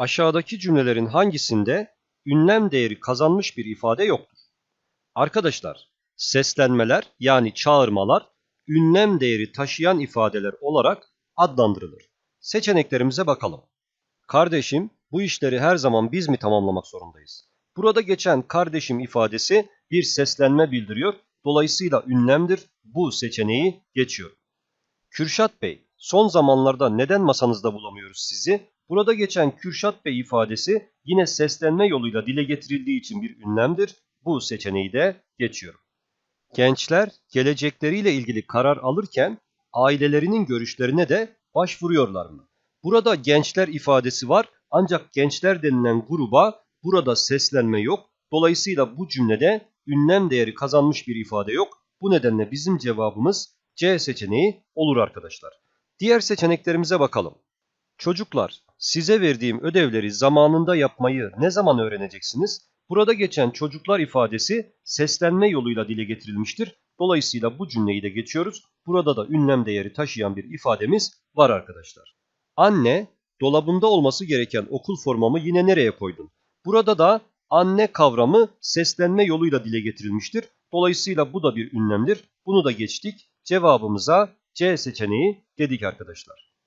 Aşağıdaki cümlelerin hangisinde ünlem değeri kazanmış bir ifade yoktur? Arkadaşlar, seslenmeler yani çağırmalar ünlem değeri taşıyan ifadeler olarak adlandırılır. Seçeneklerimize bakalım. Kardeşim, bu işleri her zaman biz mi tamamlamak zorundayız? Burada geçen kardeşim ifadesi bir seslenme bildiriyor. Dolayısıyla ünlemdir. Bu seçeneği geçiyor. Kürşat Bey, son zamanlarda neden masanızda bulamıyoruz sizi? Burada geçen Kürşat Bey ifadesi yine seslenme yoluyla dile getirildiği için bir ünlemdir. Bu seçeneği de geçiyorum. Gençler gelecekleriyle ilgili karar alırken ailelerinin görüşlerine de başvuruyorlar mı? Burada gençler ifadesi var ancak gençler denilen gruba burada seslenme yok. Dolayısıyla bu cümlede ünlem değeri kazanmış bir ifade yok. Bu nedenle bizim cevabımız C seçeneği olur arkadaşlar. Diğer seçeneklerimize bakalım. Çocuklar, size verdiğim ödevleri zamanında yapmayı ne zaman öğreneceksiniz? Burada geçen çocuklar ifadesi seslenme yoluyla dile getirilmiştir. Dolayısıyla bu cümleyi de geçiyoruz. Burada da ünlem değeri taşıyan bir ifademiz var arkadaşlar. Anne, dolabında olması gereken okul formamı yine nereye koydun? Burada da anne kavramı seslenme yoluyla dile getirilmiştir. Dolayısıyla bu da bir ünlemdir. Bunu da geçtik. Cevabımıza C seçeneği dedik arkadaşlar.